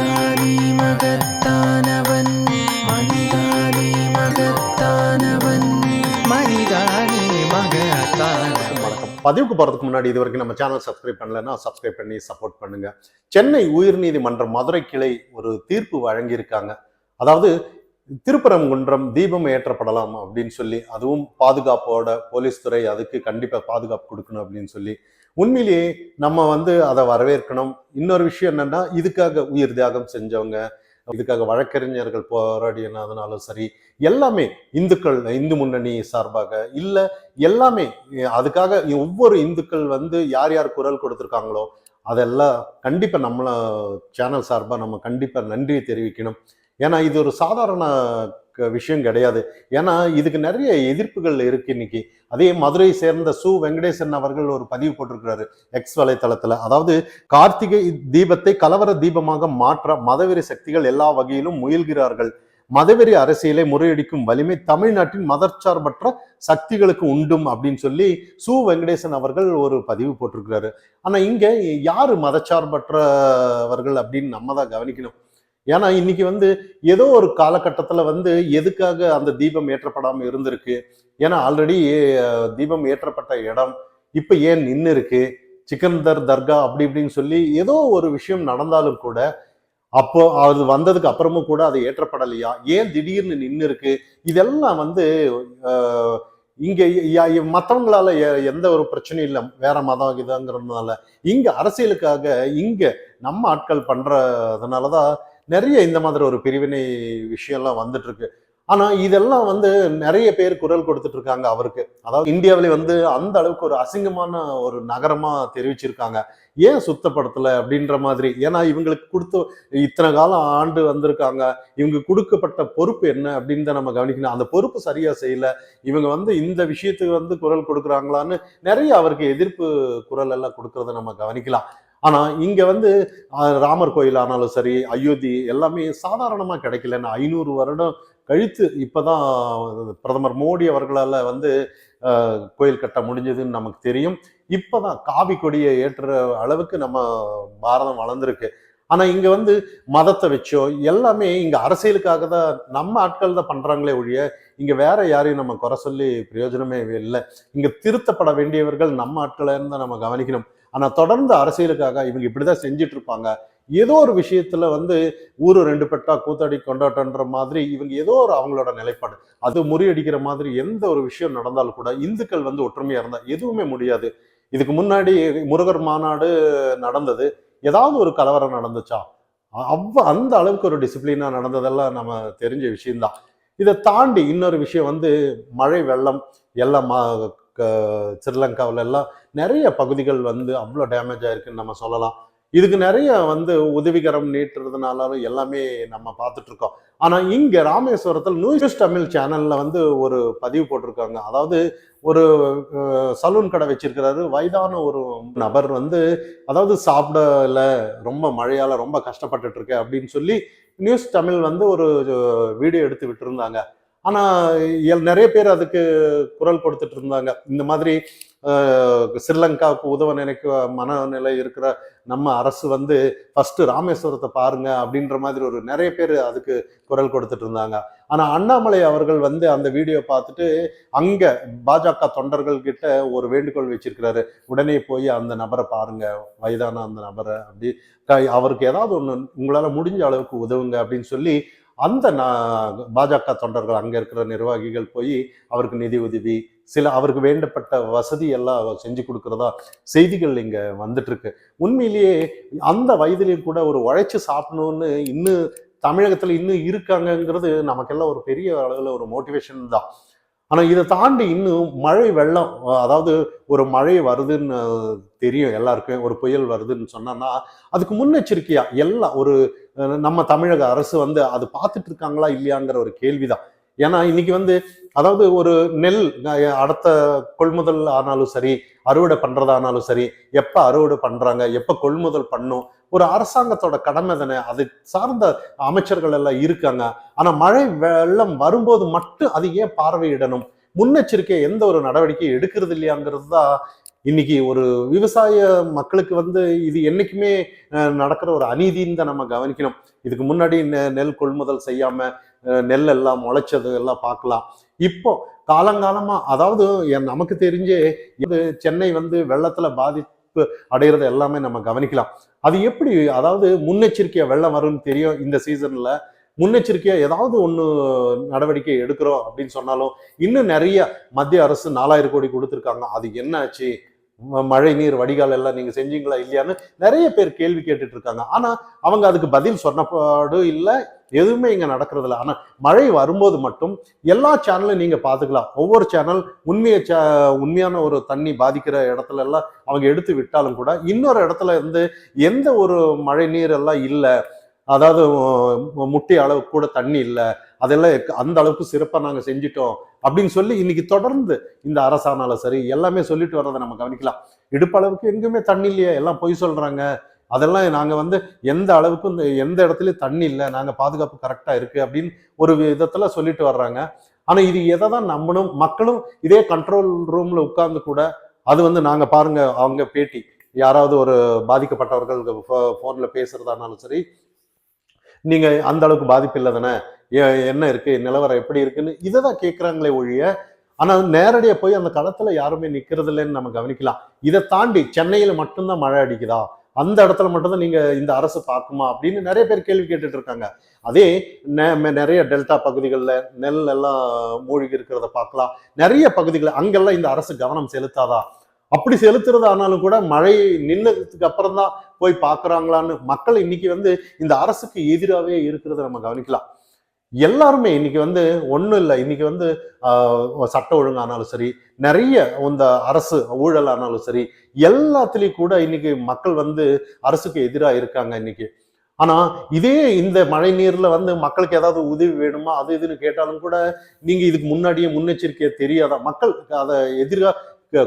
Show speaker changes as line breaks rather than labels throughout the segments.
மனிதானே மகத்தானவன் மனிதானே மகத்தானவன். மகத்தானவன்.
வணக்கம். பதிவுக்கு போகிறதுக்கு முன்னாடி இது வரைக்கும் நம்ம சேனல் சப்ஸ்கிரைப் பண்ணலன்னா சப்ஸ்கிரைப் பண்ணி சப்போர்ட் பண்ணுங்க. சென்னை உயர்நீதிமன்ற மதுரை கிளை ஒரு தீர்ப்பு வழங்கியிருக்காங்க. அதாவது திருப்பரங்குன்றம் தீபம் ஏற்றப்படலாம் அப்படின்னு சொல்லி அதுவும் பாதுகாப்போட போலீஸ் துறை அதுக்கு கண்டிப்பாக பாதுகாப்பு கொடுக்கணும் அப்படின்னு சொல்லி. உண்மையிலேயே நம்ம வந்து அதை வரவேற்கணும். இன்னொரு விஷயம் என்னன்னா இதுக்காக உயிர் தியாகம் செஞ்சவங்க இதுக்காக வழக்கறிஞர்கள் போராடினதுனாலும் சரி எல்லாமே இந்துக்கள் இந்து முன்னணி சார்பாக இல்லை எல்லாமே அதுக்காக ஒவ்வொரு இந்துக்கள் வந்து யார் யார் குரல் கொடுத்துருக்காங்களோ அதெல்லாம் கண்டிப்பாக நம்மள சேனல் சார்பாக நம்ம கண்டிப்பாக நன்றி தெரிவிக்கணும். ஏன்னா இது ஒரு சாதாரண க- விஷயம் கிடையாது. ஏன்னா இதுக்கு நிறைய எதிர்ப்புகள் இருக்கு இன்னைக்கு. அதே மதுரை சேர்ந்த சு. வெங்கடேசன் அவர்கள் ஒரு பதிவு போட்டிருக்கிறாரு எக்ஸ் வலைத்தளத்துல. அதாவது கார்த்திகை தீபத்தை கலவர தீபமாக மாற்ற மதவெறி சக்திகள் எல்லா வகையிலும் முயல்கிறார்கள். மதவெறி அரசியலை முறையடிக்கும் வலிமை தமிழ்நாட்டின் மதச்சார்பற்ற சக்திகளுக்கு உண்டும் அப்படின்னு சொல்லி சு. வெங்கடேசன் அவர்கள் ஒரு பதிவு போட்டிருக்கிறாரு. ஆனா இங்க யாரு மதச்சார்பற்றவர்கள் அப்படின்னு நம்ம தான் கவனிக்கணும். ஏன்னா இன்னைக்கு வந்து ஏதோ ஒரு காலகட்டத்தில் வந்து எதுக்காக அந்த தீபம் ஏற்றப்படாமல் இருந்திருக்கு? ஏன்னா ஆல்ரெடி தீபம் ஏற்றப்பட்ட இடம் இப்போ ஏன் நின்று இருக்கு சிக்கந்தர் தர்கா அப்படி இப்படின்னு சொல்லி ஏதோ ஒரு விஷயம் நடந்தாலும் கூட அப்போ அது வந்ததுக்கு அப்புறமும் கூட அது ஏற்றப்படலையா? ஏன் திடீர்னு நின்று இருக்கு இதெல்லாம் வந்து இங்கே மற்றவங்களால எ- எந்த ஒரு பிரச்சனையும் இல்லை. வேற மதம் இதுங்கிறதுனால. இங்க அரசியலுக்காக இங்க நம்ம ஆட்கள் பண்றதுனாலதான் நிறைய இந்த மாதிரி ஒரு பிரிவினை விஷயம்லாம் வந்துட்டு இருக்கு ஆனா இதெல்லாம் வந்து நிறைய பேர் குரல் கொடுத்துட்டு இருக்காங்க அவருக்கு. அதாவது இந்தியாவிலே வந்து அந்த அளவுக்கு ஒரு அசிங்கமான ஒரு நகரமா தெரிவிச்சிருக்காங்க. ஏன் சுத்தப்படுத்தல அப்படின்ற மாதிரி? ஏன்னா இவங்களுக்கு கொடுத்து இத்தனை காலம் ஆண்டு வந்திருக்காங்க. இவங்க கொடுக்கப்பட்ட பொறுப்பு என்ன அப்படின்னு தான் நம்ம கவனிக்கணும். அந்த பொறுப்பு சரியா செய்யல. இவங்க வந்து இந்த விஷயத்துக்கு வந்து குரல் கொடுக்குறாங்களான்னு நிறைய அவருக்கு எதிர்ப்பு குரல் எல்லாம் கொடுக்கறத நம்ம கவனிக்கலாம். ஆனா இங்க வந்து ராமர் கோயில் ஆனாலும் சரி அயோத்தி எல்லாமே சாதாரணமா கிடைக்கலன்னு ஐநூறு வருடம் கழித்து இப்பதான் பிரதமர் மோடி அவர்களால் வந்து கோயில் கட்ட முடிஞ்சதுன்னு நமக்கு தெரியும். இப்பதான் காவி கொடியை ஏற்றுற அளவுக்கு நம்ம பாரதம் வளர்ந்துருக்கு. ஆனா இங்க வந்து மதத்தை வச்சோ எல்லாமே இங்க அரசியலுக்காக தான் நம்ம ஆட்கள் தான் பண்றாங்களே ஒழிய இங்க வேற யாரையும் நம்ம குறை சொல்லி பிரயோஜனமே இல்லை. இங்க திருத்தப்பட வேண்டியவர்கள் நம்ம ஆட்களை தான் நம்ம கவனிக்கணும். ஆனால் தொடர்ந்து அரசியலுக்காக இவங்க இப்படி தான் செஞ்சுட்டு இருப்பாங்க ஏதோ ஒரு விஷயத்துல வந்து ஊர் ரெண்டு பெட்டா கூத்தாடி கொண்டாட்டன்ற மாதிரி இவங்க ஏதோ ஒரு அவங்களோட நிலைப்பாடு. அது முறியடிக்கிற மாதிரி எந்த ஒரு விஷயம் நடந்தாலும் கூட இந்துக்கள் வந்து ஒற்றுமையா இருந்தா எதுவுமே முடியாது. இதுக்கு முன்னாடி முருகர் மாநாடு நடந்தது. ஏதாவது ஒரு கலவரம் நடந்துச்சா? அவ்வ அந்த அளவுக்கு ஒரு டிசிப்ளினா நடந்ததெல்லாம் நம்ம தெரிஞ்ச விஷயம்தான். இதை தாண்டி இன்னொரு விஷயம் வந்து மழை வெள்ளம் எல்லாம் மா- ஸ்ரீலங்காவில் எல்லாம் நிறைய பகுதிகள் வந்து அவ்வளோ டேமேஜ் ஆயிருக்குன்னு நம்ம சொல்லலாம். இதுக்கு நிறைய வந்து உதவிகரம் நீட்டுறதுனாலும் எல்லாமே நம்ம பார்த்துட்டு இருக்கோம் ஆனால் இங்கே ராமேஸ்வரத்தில் நியூஸ் தமிழ் சேனலில் வந்து ஒரு பதிவு போட்டிருக்காங்க. அதாவது ஒரு சலூன் கடை வச்சிருக்கிறாரு. வயதான ஒரு நபர் வந்து அதாவது சாப்பிடல ரொம்ப மழையால் ரொம்ப கஷ்டப்பட்டுட்டு இருக்கு அப்படின்னு சொல்லி நியூஸ் தமிழ் வந்து ஒரு வீடியோ எடுத்து விட்டுருந்தாங்க. ஆனால் நிறைய பேர் அதுக்கு குரல் கொடுத்துட்டு இருந்தாங்க. இந்த மாதிரி ஸ்ரீலங்காவுக்கு உதவ நினைக்க மனநிலை இருக்கிற நம்ம அரசு வந்து ஃபஸ்ட்டு ராமேஸ்வரத்தை பாருங்க அப்படின்ற மாதிரி ஒரு நிறைய பேர் அதுக்கு குரல் கொடுத்துட்டு இருந்தாங்க. ஆனால் அண்ணாமலை அவர்கள் வந்து அந்த வீடியோ பார்த்துட்டு அங்கே பாஜக தொண்டர்கள் கிட்ட ஒரு வேண்டுகோள் வச்சிருக்கிறாரு. உடனே போய் அந்த நபரை பாருங்க வயதான அந்த நபரை அப்படி. க- அவருக்கு ஏதாவது ஒன்று உங்களால் முடிஞ்ச அளவுக்கு உதவுங்க அப்படின்னு சொல்லி அந்த பாஜக தொண்டர்கள் அங்கே இருக்கிற நிர்வாகிகள் போய் அவருக்கு நிதி உதவி சில அவருக்கு வேண்டப்பட்ட வசதி எல்லாம் செஞ்சு கொடுக்குறதா செய்திகள் இங்கே வந்துட்டு இருக்கு உண்மையிலேயே அந்த வயதிலையும் கூட ஒரு உழைச்சி சாப்பிடணும்னு இன்னும் தமிழகத்தில் இன்னும் இருக்காங்கங்கிறது நமக்கெல்லாம் ஒரு பெரிய அளவில் ஒரு மோட்டிவேஷன் தான். ஆனால் இதை தாண்டி இன்னும் மழை வெள்ளம் அதாவது ஒரு மழை வருதுன்னு தெரியும் எல்லாருக்கும் ஒரு புயல் வருதுன்னு சொன்னோன்னா அதுக்கு முன்னெச்சரிக்கையா எல்லாம் ஒரு நம்ம தமிழக அரசு வந்து அது பார்த்துட்டு இருக்காங்களா இல்லையாங்கிற ஒரு கேள்விதான். ஏன்னா இன்னைக்கு வந்து அதாவது ஒரு நெல் அடுத்த கொள்முதல் ஆனாலும் சரி அறுவடை பண்றதானாலும் சரி எப்ப அறுவடை பண்றாங்க எப்ப கொள்முதல் பண்ணும் ஒரு அரசாங்கத்தோட கடமை தானே அதை சார்ந்த அமைச்சர்கள் எல்லாம் இருக்காங்க. ஆனா மழை வெள்ளம் வரும்போது மட்டும் அது ஏன் பார்வையிடணும். முன்னெச்சரிக்கை எந்த ஒரு நடவடிக்கையும் எடுக்கிறது இல்லையாங்கிறது தான் இன்னைக்கு ஒரு விவசாய மக்களுக்கு வந்து இது என்னைக்குமே நடக்கிற ஒரு அநீதின்னு தான் நம்ம கவனிக்கணும். இதுக்கு முன்னாடி நெ- நெல் கொள்முதல் செய்யாம நெல் எல்லாம் முளைச்சது எல்லாம் பார்க்கலாம். இப்போ காலங்காலமா அதாவது என் நமக்கு தெரிஞ்சு இது சென்னை வந்து வெள்ளத்துல பாதிப்பு அடைகிறது எல்லாமே நம்ம கவனிக்கலாம். அது எப்படி அதாவது முன்னெச்சரிக்கையா வெள்ளம் வரும்னு தெரியும் இந்த சீசன்ல. முன்னெச்சரிக்கையா ஏதாவது ஒன்று நடவடிக்கை எடுக்கிறோம் அப்படின்னு சொன்னாலும் இன்னும் நிறைய மத்திய அரசு நாலாயிரம் கோடி கொடுத்துருக்காங்க. அது என்ன ஆச்சு மழை நீர் வடிகால் எல்லாம் நீங்கள் செஞ்சீங்களா இல்லையான்னு நிறைய பேர் கேள்வி கேட்டுட்டு இருக்காங்க ஆனால் அவங்க அதுக்கு பதில் சொன்னப்பாடு இல்லை எதுவுமே இங்கே நடக்கிறதில்ல. ஆனால் மழை வரும்போது மட்டும் எல்லா சேனலும் நீங்கள் பார்த்துக்கலாம். ஒவ்வொரு சேனல் உண்மையை சே- உண்மையான ஒரு தண்ணி பாதிக்கிற இடத்துல எல்லாம் அவங்க எடுத்து விட்டாலும் கூட இன்னொரு இடத்துல இருந்து எந்த ஒரு மழை நீர் எல்லாம் இல்லை அதாவது முட்டி அளவு கூட தண்ணி இல்லை. அதெல்லாம் அந்த அளவுக்கு சிறப்பாக நாங்கள் செஞ்சிட்டோம். அப்படின்னு சொல்லி இன்னைக்கு தொடர்ந்து இந்த அரசானாலும் சரி எல்லாமே சொல்லிட்டு வர்றதை நம்ம கவனிக்கலாம். இடுப்பளவுக்கு எங்குமே தண்ணி இல்லையா எல்லாம் பொய் சொல்கிறாங்க அதெல்லாம் நாங்கள் வந்து எந்த அளவுக்கு இந்த எந்த இடத்துலையும் தண்ணி இல்லை நாங்கள் பாதுகாப்பு கரெக்டாக இருக்குது அப்படின்னு ஒரு விதத்தில் சொல்லிட்டு வர்றாங்க. ஆனால் இது எதை தான் நம்பணும்? மக்களும் இதே கண்ட்ரோல் ரூமில் உட்கார்ந்து கூட அது வந்து நாங்கள் பாருங்கள் அவங்க பேட்டி. யாராவது ஒரு பாதிக்கப்பட்டவர்கள் ஃபோனில் பேசுகிறதானாலும் சரி நீங்க அந்த அளவுக்கு பாதிப்பு இல்லை தானே? ஏ- என்ன இருக்கு? நிலவரம் எப்படி இருக்குன்னு இதை தான் கேட்குறாங்களே ஒழிய ஆனால் நேரடியாக போய் அந்த களத்தில் யாருமே நிற்கிறது இல்லைன்னு நம்ம கவனிக்கலாம். இதை தாண்டி சென்னையில் மட்டும்தான் மழை அடிக்குதா? அந்த இடத்துல மட்டும்தான் நீங்கள் இந்த அரசு பார்க்குமா? அப்படின்னு நிறைய பேர் கேள்வி கேட்டுட்டு இருக்காங்க. அதே நெ- நிறைய டெல்டா பகுதிகளில் நெல் எல்லாம் மூழ்கி இருக்கிறத பார்க்கலாம். நிறைய பகுதிகளில் அங்கெல்லாம் இந்த அரசு கவனம் செலுத்தாதா? அப்படி செலுத்துறது ஆனாலும் கூட மழை நின்னதுக்கு அப்புறம் தான் போய் பார்க்குறாங்களான்னு மக்கள் இன்னைக்கு வந்து இந்த அரசுக்கு எதிராகவே இருக்கிறத நம்ம கவனிக்கலாம். எல்லாருமே இன்னைக்கு வந்து ஒன்றும் இல்லை. இன்னைக்கு வந்து ஆஹ், சட்ட ஒழுங்கானாலும் சரி நிறைய இந்த அரசு ஊழல் ஆனாலும் சரி எல்லாத்துலேயும் கூட இன்னைக்கு மக்கள் வந்து அரசுக்கு எதிராக இருக்காங்க இன்னைக்கு. ஆனா இதே இந்த மழை நீர்ல வந்து மக்களுக்கு ஏதாவது உதவி வேணுமா? அது இதுன்னு கேட்டாலும் கூட நீங்க இதுக்கு முன்னாடியே முன்னெச்சரிக்கையை தெரியாதா? மக்கள் அதை எதிராக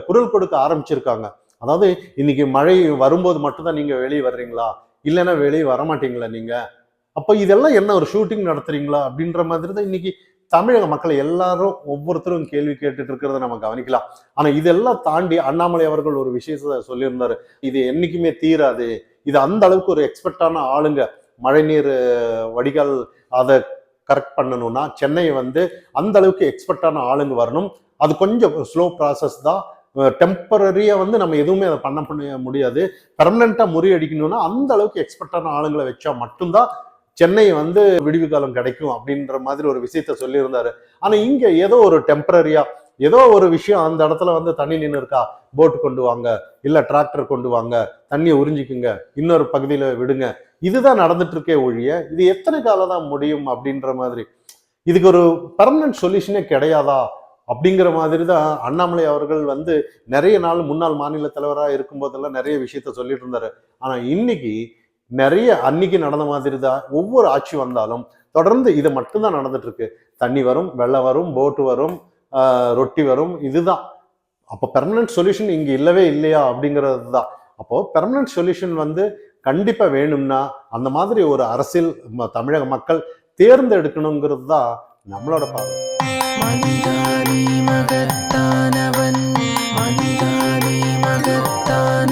குரல் கொடுக்க ஆரம்பிச்சிருக்காங்க. அதாவது இன்னைக்கு மழை வரும்போது மட்டும்தான் நீங்க வெளியே வர்றீங்களா? இல்லைன்னா வெளியே வரமாட்டீங்களா நீங்க? அப்போ இதெல்லாம் என்ன ஒரு ஷூட்டிங் நடத்துறீங்களா? அப்படின்ற மாதிரி தான் இன்னைக்கு தமிழக மக்களை எல்லாரும் ஒவ்வொருத்தரும் கேள்வி கேட்டுட்டு இருக்கிறத நம்ம கவனிக்கலாம். ஆனா இதெல்லாம் தாண்டி அண்ணாமலை அவர்கள் ஒரு விஷயத்த சொல்லியிருந்தாரு. இது என்னைக்குமே தீராது. இது அந்த அளவுக்கு ஒரு எக்ஸ்பர்ட்டான ஆளுங்க. மழைநீர் வடிகால் அதை கரெக்ட் பண்ணணும்னா சென்னை வந்து அந்த அளவுக்கு எக்ஸ்பர்ட்டான ஆளுங்க வரணும். அது கொஞ்சம் ஸ்லோ ப்ராசஸ் தான். டெம்பரரியாக வந்து நம்ம எதுவுமே அதை பண்ண பண்ண முடியாது. பெர்மனண்ட்டாக முறியடிக்கணும்னா அந்த அளவுக்கு எக்ஸ்பர்ட்டான ஆளுங்களை வச்சா மட்டும்தான் சென்னை வந்து விடுவி காலம் கிடைக்கும் அப்படின்ற மாதிரி ஒரு விஷயத்த சொல்லியிருந்தாரு. ஆனால் இங்கே ஏதோ ஒரு டெம்பரரியா ஏதோ ஒரு விஷயம் அந்த இடத்துல வந்து தண்ணி நின்று இருக்கா? போட் கொண்டு வாங்க இல்லை டிராக்டர் கொண்டு வாங்க தண்ணியை உறிஞ்சிக்குங்க இன்னொரு பகுதியில் விடுங்க. இதுதான் நடந்துட்டு இருக்கே ஒழிய இது எத்தனை காலம் தான் முடியும் அப்படின்ற மாதிரி. இதுக்கு ஒரு பர்மனன்ட் சொல்யூஷனே கிடையாதா? அப்படிங்கிற மாதிரி தான் அண்ணாமலை அவர்கள் வந்து நிறைய நாள் முன்னாள் மாநில தலைவராக இருக்கும்போதெல்லாம் நிறைய விஷயத்த சொல்லிட்டு இருந்தாரு. ஆனால் இன்னைக்கு நிறைய அன்னைக்கு நடந்த மாதிரி தான் ஒவ்வொரு ஆட்சி வந்தாலும் தொடர்ந்து இது மட்டும்தான் நடந்துட்டு இருக்கு தண்ணி வரும் வெள்ளம் வரும் போட்டு வரும் ரொட்டி வரும் இதுதான். அப்போ பெர்மனன்ட் சொல்யூஷன் இங்கே இல்லவே இல்லையா அப்படிங்கிறது தான் அப்போ பெர்மனன்ட் சொல்யூஷன் வந்து கண்டிப்பாக வேணும்னா அந்த மாதிரி ஒரு அரசியல் ம- தமிழக மக்கள் தேர்ந்தெடுக்கணுங்கிறது தான் நம்மளோட பார்வை.
மனிதானி மகத்தானவன் மனிதானி மகத்தானவன்.